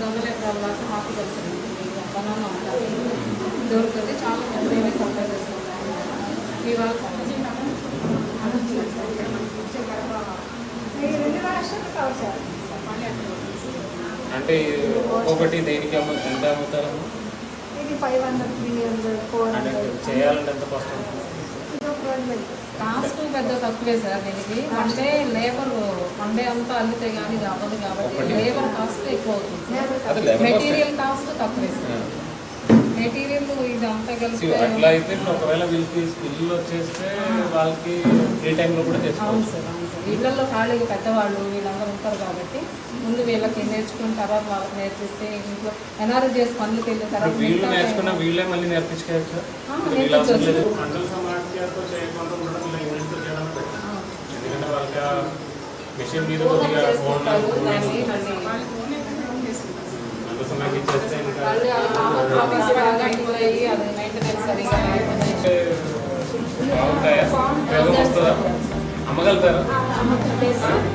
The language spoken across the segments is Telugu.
ఎనిమిది వందల ఎకరాల దాకా మాకు తెలుసు. బనానా ఉంటుంది దొరుకుతుంది చాలా మంది సప్లై చేస్తున్నారు మీ అంటే ఒక్కొక్కటి దేనికి అమ్ము ఎంత అమ్ముతారమ్మా? ఇది five hundred three hundred four hundred చేయాలంటే ఎంత కష్టం కాస్ట్ పెద్ద తక్కువే సార్ దీనికి. అంటే లేబర్ మండే అంతా అల్లితే కానీ ఇది అవ్వదు కాబట్టి. లేబర్ కాస్ట్ ఎక్కువ అవుతుంది మెటీరియల్ కాస్ట్ తక్కువే సార్. మెటీరియల్ ఇది అంతా కలిసి అట్లా అయితే ఇప్పుడు ఒకవేళ వీళ్ళకి స్కిల్ వచ్చేస్తే వాళ్ళకి ఫ్రీ టైంలో కూడా అవును సార్ అవును సార్. ఇళ్ళలో ఖాళీగా పెద్దవాళ్ళు వీళ్ళందరూ ఉంటారు కాబట్టి ముందు వీళ్ళకి నేర్చుకున్న తర్వాత వాళ్ళకి నేర్పిస్తే ఇంట్లో ఎన్ఆర్ఎస్ పనులకు వెళ్ళిన తర్వాత వీళ్ళు మిగతా నేర్చుకున్న వీళ్ళే మళ్ళీ నేర్పించుకోవచ్చు వీళ్ళు లేదు సమాఖ్యతో చేయకుండా ఉండడం యూనిట్తో చేయడం ఎందుకంటే వాళ్ళకి మిషన్ మీద కొద్దిగా ఫోన్ మళ్ళీ సమాఖ్య ఇచ్చేస్తే మళ్ళీ బాగుంటాయా? ఉపయోగం వస్తుందా అమ్మగలుగుతారా?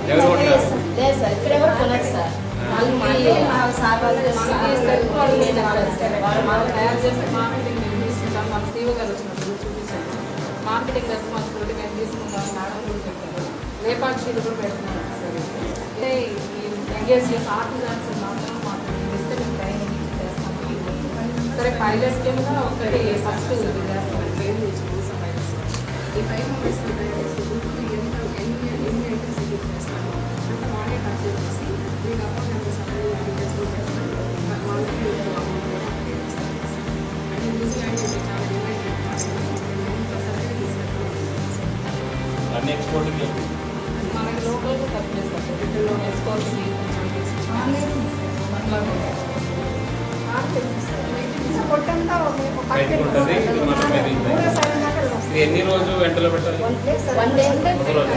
ఎవరు కొంటారు లేదు సార్ ఇక్కడ ఎవరు కొనరు సార్. వాళ్ళకి మా సార్ వాళ్ళు వాళ్ళు. వాళ్ళు తయారు చేసే మార్కెటింగ్ రెస్పాన్సిబిలిటీ మేము తీసుకుంటాం మేడం కూడా చెప్పారు లేపాక్షి షీట్ కూడా పెడుతున్నాం సార్ అంటే ఈ ఎంగేజ్ చేసి ఆర్టిజాన్స్ మాత్రం మాకు ఇస్తే మేము ట్రైనింగ్ చేస్తాము సరే పైలట్ కింద ఒకటి ఫస్ట్ ఇది చేస్తాం ట్రైన్ తీసుకుంటాం ఈ ఫైవ్ మెంబర్స్ గుంటూరు ఎన్ని ఎన్ని ఐటమ్స్ చేస్తాము అంటే మార్నింగ్ కాన్సెప్ట్ చేసి మీకు అకౌంట్ నెంబర్స్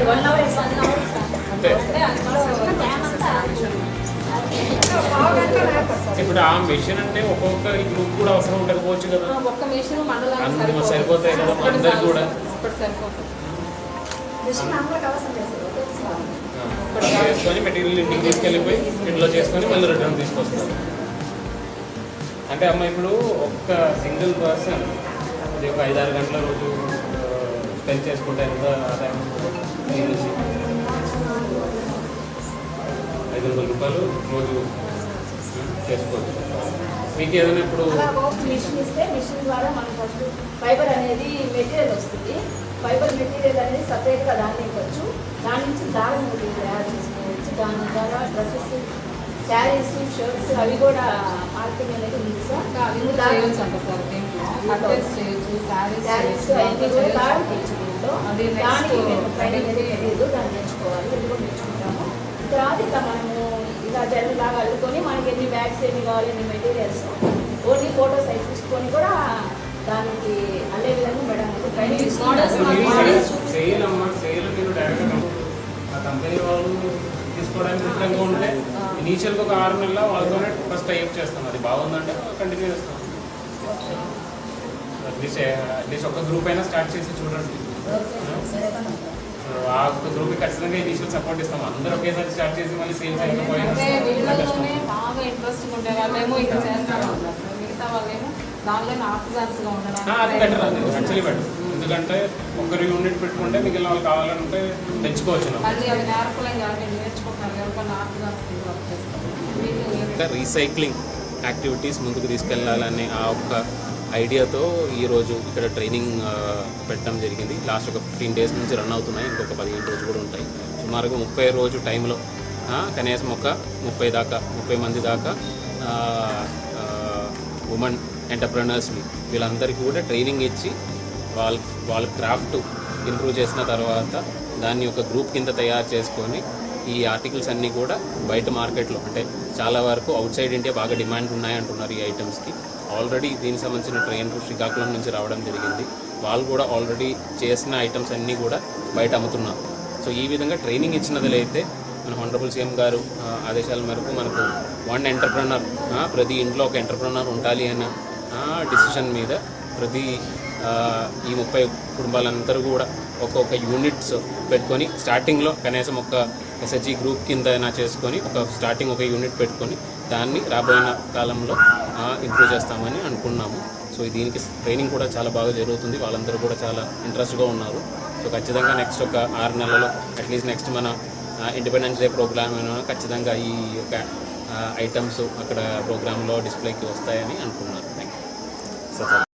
వన్ అవర్ అంతే అంటే పావు గంట లేకపోతే సార్ ఇప్పుడు ఆ మెషిన్ అంటే ఒక్కొక్క గ్రూప్ కూడా అవసరం ఉండకపోవచ్చు కదా ఒక్క మిషన్. సరిపోతాయి కదా, అందరికి కూడా. సరిపోతుంది చేసుకొని మెటీరియల్ ఇంటికి తీసుకెళ్ళిపోయి ఇంట్లో చేసుకొని మళ్ళీ రిటర్న్ తీసుకొస్తారు అంటే అమ్మ ఇప్పుడు ఒక్క సింగిల్ పర్సన్ అది ఒక ఐదారు గంటల రోజు స్పెండ్ చేసుకుంటే ఎంత ఆదాయం ఐదు వందల రూపాయలు రోజు చేసుకోవచ్చు. మీకు ఏదైనా ఇప్పుడు మిషన్ ఇస్తే మిషన్ ద్వారా మనం ఫస్ట్ ఫైబర్ అనేది మెటీరియల్ వస్తుంది. ఫైబర్ మెటీరియల్ అనేది సపరేట్గా దాన్ని ఇవ్వచ్చు. దాని నుంచి దారం ఒకటి తయారు చేసుకోవచ్చు. దాని ద్వారా డ్రెస్సెస్ శారీస్ షర్ట్స్ అవి కూడా మార్కెటింగ్ అనేది ఉంది సార్. అవి కూడా శారీస్ అవన్నీ కూడా దారం దానికి మేము ట్రైనింగ్ అనేది తెలియదు దాన్ని నేర్చుకోవాలి ఇది కూడా నేర్చుకుంటాము తర్వాత ఇట్లా మనము ఇలా జల్లు లాగా అల్లుకొని మనకి ఎన్ని బ్యాగ్స్ ఎన్ని కావాలి ఎన్ని మెటీరియల్స్ ఓన్లీ ఫోటోస్ అవి చూసుకొని కూడా దానికి అల్లే విధంగా మేడం సేల్ అమ్మ సేల్ మీరు డైరెక్ట్గా ఆ కంపెనీ వాళ్ళు తీసుకోవడానికి సిద్ధంగా ఉంటే ఇనీషియల్గా ఒక ఆరు నెలల వాళ్ళతోనే ఫస్ట్ టైప్ చేస్తాం. అది బాగుందంటే కంటిన్యూ చేస్తాం. అట్లీస్ట్ అట్లీస్ట్ ఒక గ్రూప్ అయినా స్టార్ట్ చేసి చూడండి. ఆ? ఒక్క గ్రూప్ ఖచ్చితంగా ఇనీషియల్ సపోర్ట్ ఇస్తాం. అందరూ ఒకేసారి స్టార్ట్ చేసి మళ్ళీ సేల్స్ వీళ్ళలోనే బాగా ఇంట్రెస్ట్ ఉండే వాళ్ళేమో ఇంకా. మిగతా వాళ్ళేమో అది బెటర్ అది ఉండడానికి యాక్చువల్లీ బెటర్ ఎందుకంటే ఒకరు యూనిట్ పెట్టుకుంటే మిగిలిన వాళ్ళు కావాలంటే తెచ్చుకోవచ్చు రీసైక్లింగ్ యాక్టివిటీస్ ముందుకు తీసుకెళ్ళాలనే ఆ ఒక్క ఐడియాతో ఈరోజు ఇక్కడ ట్రైనింగ్ పెట్టడం జరిగింది. లాస్ట్ ఒక ఫిఫ్టీన్ డేస్ నుంచి రన్ అవుతున్నాయి. ఇంకొక పదిహేను రోజు కూడా ఉంటాయి. సుమారుగా ముప్పై రోజు టైంలో ఆ, కనీసం ఒక ముప్పై దాకా ముప్పై మంది దాకా ఉమెన్ ఎంటర్ప్రినర్స్ని వీళ్ళందరికీ కూడా ట్రైనింగ్ ఇచ్చి వాళ్ళ వాళ్ళ క్రాఫ్ట్ ఇంప్రూవ్ చేసిన తర్వాత దాన్ని ఒక గ్రూప్ కింద తయారు చేసుకొని ఈ ఆర్టికల్స్ అన్నీ కూడా బయట మార్కెట్లో అంటే చాలా వరకు అవుట్ సైడ్ ఇండియా బాగా డిమాండ్ ఉన్నాయంటున్నారు ఈ ఐటమ్స్కి. ఆల్రెడీ దీనికి సంబంధించిన ట్రైన్ శ్రీకాకుళం నుంచి రావడం జరిగింది. వాళ్ళు కూడా ఆల్రెడీ చేసిన ఐటమ్స్ అన్నీ కూడా బయట అమ్ముతున్నారు. సో ఈ విధంగా ట్రైనింగ్ ఇచ్చినదిలైతే మన హండ్రబుల్ సీఎం గారు ఆదేశాల మేరకు మనకు వన్ ఎంటర్ప్రనర్ ప్రతి ఇంట్లో ఒక ఎంటర్ప్రనర్ ఉండాలి అన్న డిసిషన్ మీద ప్రతి ఈ ముప్పై కుటుంబాలందరూ కూడా ఒక్కొక్క యూనిట్స్ పెట్టుకొని స్టార్టింగ్లో కనీసం ఒక ఎస్హెచ్ఈ గ్రూప్ కింద అయినా చేసుకొని ఒక స్టార్టింగ్ ఒక యూనిట్ పెట్టుకొని దాన్ని రాబోయే కాలంలో ఇంప్రూవ్ చేస్తామని అనుకున్నాము. సో దీనికి ట్రైనింగ్ కూడా చాలా బాగా జరుగుతుంది. వాళ్ళందరూ కూడా చాలా ఇంట్రెస్ట్గా ఉన్నారు. సో ఖచ్చితంగా నెక్స్ట్ ఒక ఆరు నెలల్లో అట్లీస్ట్ నెక్స్ట్ మన ఇండిపెండెన్స్ డే ప్రోగ్రామ్ ఖచ్చితంగా ఈ యొక్క ఐటమ్స్ అక్కడ ప్రోగ్రాంలో డిస్ప్లేకి వస్తాయని అనుకున్నాను Gracias.